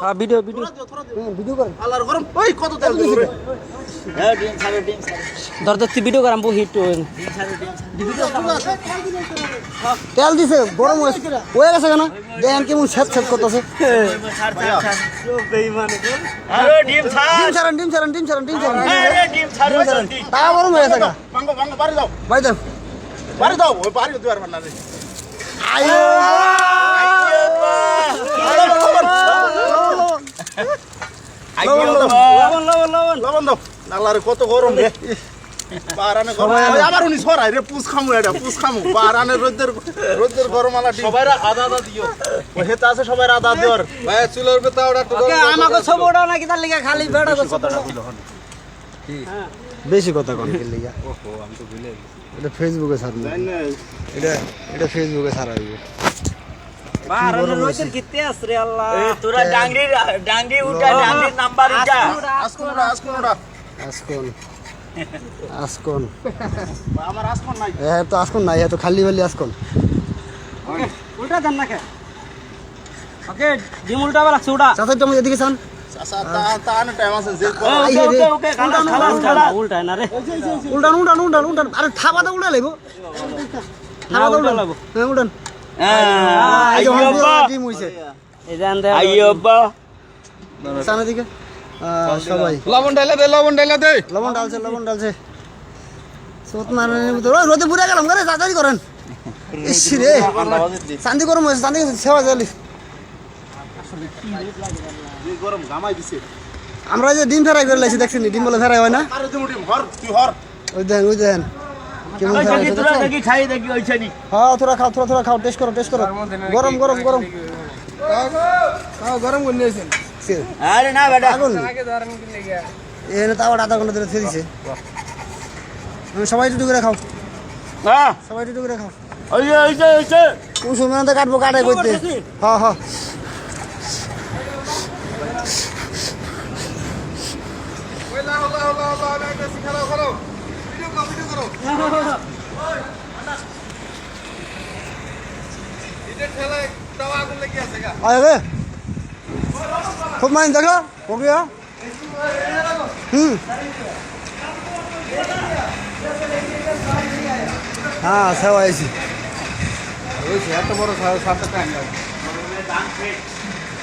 হ্যাঁ video video video করেন আল্লাহর গরম। ওই কত তেল দিল রে ধর ধর তুই ভিডিও করাম হিট তেল দিছে গরম হয়েছে হয়ে। গেছে কেন? দেখেন কেমন সেট সেট করতেছে। আরে ডিম ছাড়। ডিম ছাড়েন ডিম ছাড়েন ডিম ছাড়েন ডিম ছাড়েন। আরে ডিম ছাড় ডিম ছাড়েন। টাকা গরম হয়ে গেছে গা। ভাঙ্গো ভাঙ্গো বাড়ি দাও। বাড়ি দাও। বাড়ি দিতে পারবেন না রে আইও লবণ লবণ লবণ লবণ দাও। আল্লাহর কত গরম রে। বারানে গরম ওই আবার উনি সরাই রে পুষ খামু এটা পুষ খামু। বারানে রোদের রোদের গরম আলা সবাই আদা আদা দিও। ওই হেতা আছে সবাই আদা দিওর ভাই চুলের বেতা ওটা তো আমাকে সব ওটা নাকি তার লিগে খালি বেড়া করছে বেশি কথা কোন কি লিগা। এটা ফেসবুকে ছাড় এটা এটা ফেসবুকে ছাড়া হইবে। বাহারে রইতের কিতে আসরে আল্লাহ তোরা ডাংরি ডাংরি উঠা ডাংরির নাম্বার উঠা আজকুন ওটা আজকুন ওটা আসকন আসকন আমার আজকুন নাই এ তো আসকন নাই এ তো খালি খালি আসকন উল্টা দেন না কে ওকে ডিম উল্টা বেলা চুড়া চাচা তুমি এদিকে চান আচ্ছা তা তা আনে টাইম আছে যে আই হে রে ওকে খালাস খালাস খালাস উল্টা না রে উল্টান উল্টান উল্টান উল্টান আরে থাবা তো উল্টা লাইব থাবা তো উল্টা উল্টান লাইবো। হ্যাঁ উল্টান লবণ ডাইলা দে লবণ ডাইলা দে। লবণ ডালছে লবণ ডালছে রোদে পুরা গেলাম করে তাড়াতাড়ি করেন। ইস রে। চান্দি গরম হয়েছে চান্দি সেবা জালি যে গরম গামাই দিছে। আমরা যে ডিম ফেরাই করে লাইছি দেখছেন ডিম বলে ফেরাই হয় না? আরে তুমি ডিম হর তুই হর। ওই দেখেন ওই দেখেন হ্যাঁ থোড়া খাও থোড়া থোড়া খাও টেস্ট করো টেস্ট করো গরম গরম গরম গরম করে নিয়েছেন আরে না বেটা আগুন এখানে তাও আধা ঘণ্টা ধরে ছেড়ে দিছে তুমি সবাই টুটু করে খাও হ্যাঁ সবাই টুটু করে খাও ওই যে ওইছে ওইছে কোন সময় তো কাটবো কাটে করতে হ্যাঁ হ্যাঁ আরে খুব মাইন দেখো हो गया হুম হ্যাঁ সব আইছি এত বড় সাতটা টাইম